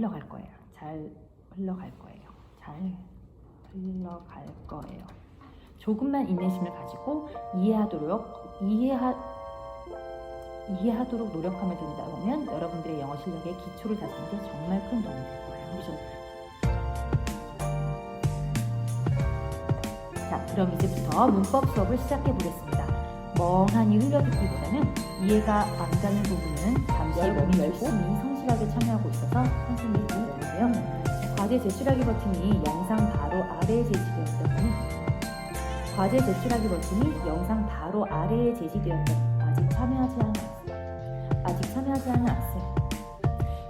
흘러갈 거예요. 잘 흘러갈 거예요. 잘 흘러갈 거예요. 조금만 인내심을 가지고 이해하도록 이해하 이해하도록 노력하면 된다 보면 여러분들의 영어 실력의 기초를 다지는 데 정말 큰 도움이 될 거예요. 자, 그럼 이제부터 문법 수업을 시작해 보겠습니다. 멍하니 흘려듣기보다는 이해가 안 가는 부분은 잠시 고민하고 성실하게 참여하고 있어서 선생님이 드리는데요. 과제 제출하기 버튼이 영상 바로 아래에 제시되었다 보니 과제 제출하기 버튼이 영상 바로 아래에 제시되었다 아직 참여하지 학생 아직 참여하지 학생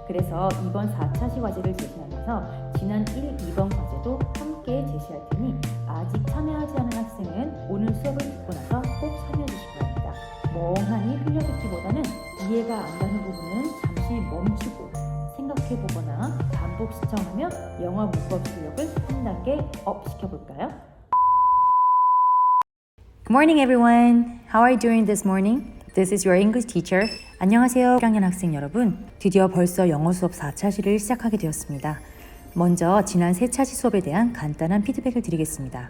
그래서 이번 4차 시 과제를 제시하면서 지난 1, 2번 과제도 함께 제시할 테니 아직 참여하지 않은 학생은 오늘 수업을 듣고 나서 꼭 참여해 주시기 바랍니다. 멍하니 흘려듣기보다는 이해가 안 가는 부분은 잠시 멈추고 생각해 보거나 반복 시청하며 영어 문법 실력을 한 단계 업 시켜볼까요? Good morning, everyone. How are you doing this morning? This is your English teacher. 안녕하세요, 1학년 학생 여러분. 드디어 벌써 영어 수업 4차시를 시작하게 되었습니다. 먼저 지난 3차시 수업에 대한 간단한 피드백을 드리겠습니다.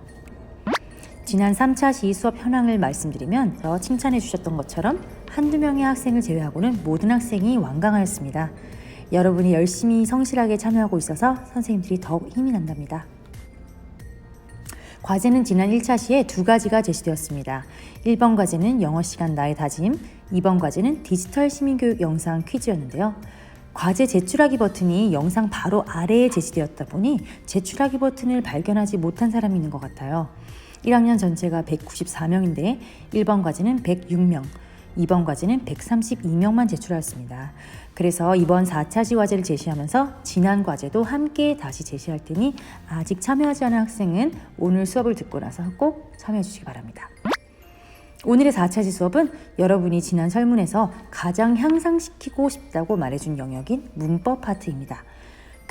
지난 3차시 수업 현황을 말씀드리면 저 칭찬해 주셨던 것처럼 한두 명의 학생을 제외하고는 모든 학생이 완강하였습니다. 여러분이 열심히 성실하게 참여하고 있어서 선생님들이 더욱 힘이 난답니다. 과제는 지난 1차 시에 두 가지가 제시되었습니다. 1번 과제는 영어 시간 나의 다짐, 2번 과제는 디지털 시민교육 영상 퀴즈였는데요. 과제 제출하기 버튼이 영상 바로 아래에 제시되었다 보니 제출하기 버튼을 발견하지 못한 사람이 있는 것 같아요. 1학년 전체가 194명인데 1번 과제는 106명, 2번 과제는 132명만 제출하였습니다. 그래서 이번 4차 시 과제를 제시하면서 지난 과제도 함께 다시 제시할 테니 아직 참여하지 않은 학생은 오늘 수업을 듣고 나서 꼭 참여해 주시기 바랍니다. 오늘의 4차시 수업은 여러분이 지난 설문에서 가장 향상시키고 싶다고 말해준 영역인 문법 파트입니다.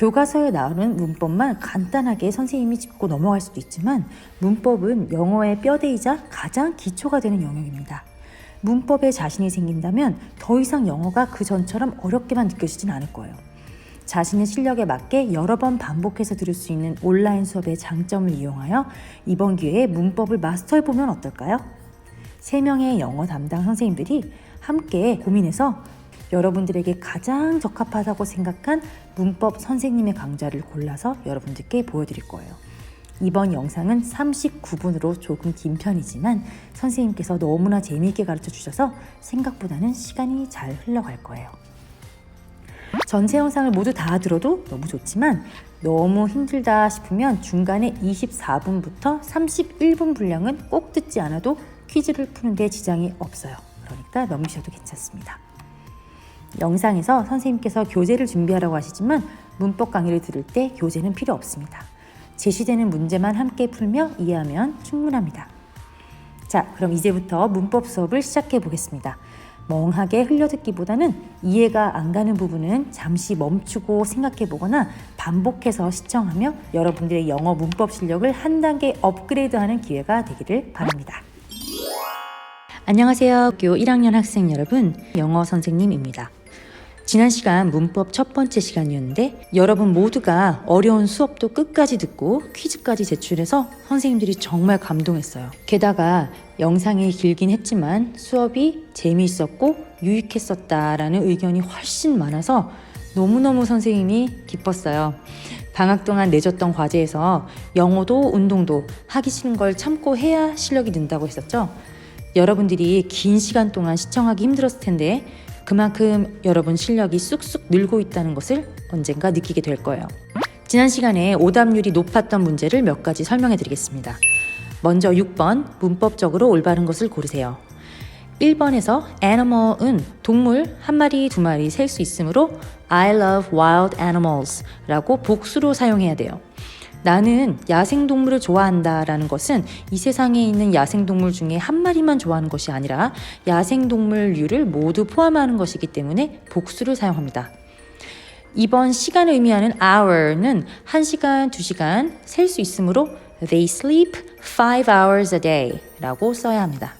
교과서에 나오는 문법만 간단하게 선생님이 짚고 넘어갈 수도 있지만 문법은 영어의 뼈대이자 가장 기초가 되는 영역입니다. 문법에 자신이 생긴다면 더 이상 영어가 그 전처럼 어렵게만 느껴지진 않을 거예요. 자신의 실력에 맞게 여러 번 반복해서 들을 수 있는 온라인 수업의 장점을 이용하여 이번 기회에 문법을 마스터해 보면 어떨까요? 세 명의 영어 담당 선생님들이 함께 고민해서 여러분들에게 가장 적합하다고 생각한 문법 선생님의 강좌를 골라서 여러분들께 보여드릴 거예요. 이번 영상은 39분으로 조금 긴 편이지만 선생님께서 너무나 재미있게 가르쳐 주셔서 생각보다는 시간이 잘 흘러갈 거예요. 전체 영상을 모두 다 들어도 너무 좋지만 너무 힘들다 싶으면 중간에 24분부터 31분 분량은 꼭 듣지 않아도 퀴즈를 푸는데 지장이 없어요. 그러니까 넘기셔도 괜찮습니다. 영상에서 선생님께서 교재를 준비하라고 하시지만 문법 강의를 들을 때 교재는 필요 없습니다. 제시되는 문제만 함께 풀며 이해하면 충분합니다. 자, 그럼 이제부터 문법 수업을 시작해 보겠습니다. 멍하게 흘려듣기보다는 이해가 안 가는 부분은 잠시 멈추고 생각해 보거나 반복해서 시청하며 여러분들의 영어 문법 실력을 한 단계 업그레이드하는 기회가 되기를 바랍니다. 안녕하세요. 학교 1학년 학생 여러분, 영어 선생님입니다. 지난 시간 문법 첫 번째 시간이었는데 여러분 모두가 어려운 수업도 끝까지 듣고 퀴즈까지 제출해서 선생님들이 정말 감동했어요. 게다가 영상이 길긴 했지만 수업이 재미있었고 유익했었다라는 의견이 훨씬 많아서 너무너무 선생님이 기뻤어요. 방학 동안 내줬던 과제에서 영어도 운동도 하기 싫은 걸 참고 해야 실력이 는다고 했었죠. 여러분들이 긴 시간 동안 시청하기 힘들었을 텐데 그만큼 여러분 실력이 쑥쑥 늘고 있다는 것을 언젠가 느끼게 될 거예요. 지난 시간에 오답률이 높았던 문제를 몇 가지 설명해 드리겠습니다. 먼저 6번 문법적으로 올바른 것을 고르세요. 1번에서 animal은 동물 한 마리, 두 마리 셀 수 있으므로 I love wild animals 라고 복수로 사용해야 돼요. 나는 야생동물을 좋아한다 라는 것은 이 세상에 있는 야생동물 중에 한 마리만 좋아하는 것이 아니라 야생동물류를 모두 포함하는 것이기 때문에 복수를 사용합니다. 이번 시간을 의미하는 hour는 1시간, 2시간 셀 수 있으므로 they sleep 5 hours a day 라고 써야 합니다.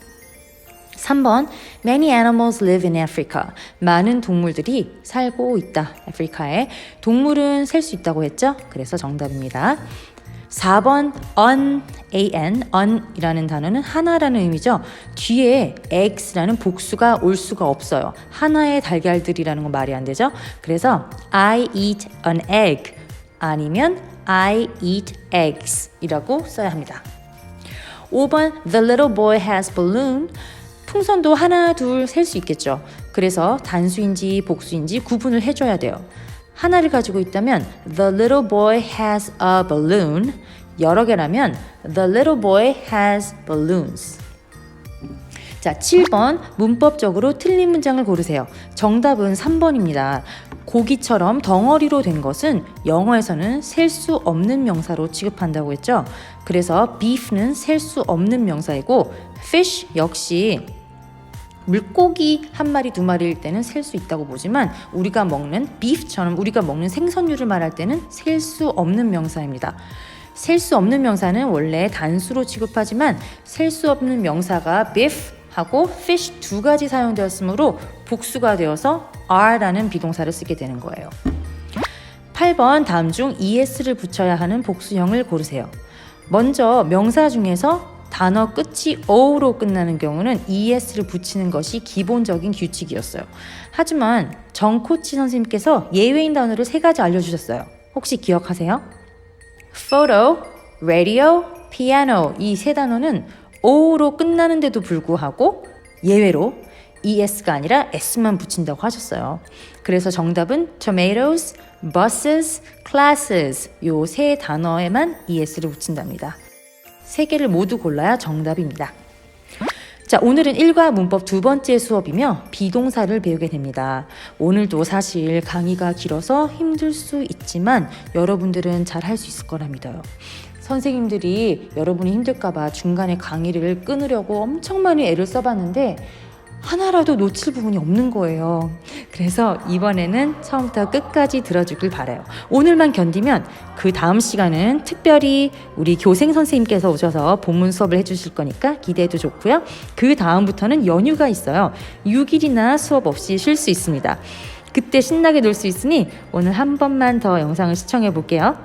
3번 Many animals live in Africa. 많은 동물들이 살고 있다. 아프리카에. 동물은 셀 수 있다고 했죠? 그래서 정답입니다. 4번 on, an, on이라는 단어는 하나라는 의미죠. 뒤에 eggs라는 복수가 올 수가 없어요. 하나의 달걀들이라는 건 말이 안 되죠. 그래서 I eat an egg 아니면 I eat eggs 이라고 써야 합니다. 5번 The little boy has balloon 풍선도 하나 둘 셀 수 있겠죠. 그래서 단수인지 복수인지 구분을 해줘야 돼요. 하나를 가지고 있다면 The little boy has a balloon 여러 개라면 The little boy has balloons 자, 7번 문법적으로 틀린 문장을 고르세요. 정답은 3번입니다. 고기처럼 덩어리로 된 것은 영어에서는 셀 수 없는 명사로 취급한다고 했죠. 그래서 beef는 셀 수 없는 명사이고 fish 역시 물고기 한 마리 두 마리일 때는 셀 수 있다고 보지만 우리가 먹는 beef처럼 우리가 먹는 생선류를 말할 때는 셀 수 없는 명사입니다. 셀 수 없는 명사는 원래 단수로 취급하지만 셀 수 없는 명사가 beef 하고 fish 두 가지 사용되었으므로 복수가 되어서 are라는 비동사를 쓰게 되는 거예요. 8번 다음 중 es를 붙여야 하는 복수형을 고르세요. 먼저 명사 중에서 단어 끝이 어로 끝나는 경우는 es를 붙이는 것이 기본적인 규칙이었어요. 하지만 정코치 선생님께서 예외인 단어를 세 가지 알려주셨어요. 혹시 기억하세요? photo, radio, piano 이 세 단어는 o로 끝나는데도 불구하고 예외로 es가 아니라 s만 붙인다고 하셨어요. 그래서 정답은 tomatoes, buses, classes 요 세 단어에만 es를 붙인답니다. 세 개를 모두 골라야 정답입니다. 자, 오늘은 일과 문법 두 번째 수업이며 비동사를 배우게 됩니다. 오늘도 사실 강의가 길어서 힘들 수 있지만 여러분들은 잘 할 수 있을 거라 믿어요. 선생님들이 여러분이 힘들까봐 중간에 강의를 끊으려고 엄청 많이 애를 써봤는데 하나라도 놓칠 부분이 없는 거예요. 그래서 이번에는 처음부터 끝까지 들어주길 바라요. 오늘만 견디면 그 다음 시간은 특별히 우리 교생 선생님께서 오셔서 본문 수업을 해주실 거니까 기대해도 좋고요. 그 다음부터는 연휴가 있어요. 6일이나 수업 없이 쉴 수 있습니다. 그때 신나게 놀 수 있으니 오늘 한 번만 더 영상을 시청해 볼게요.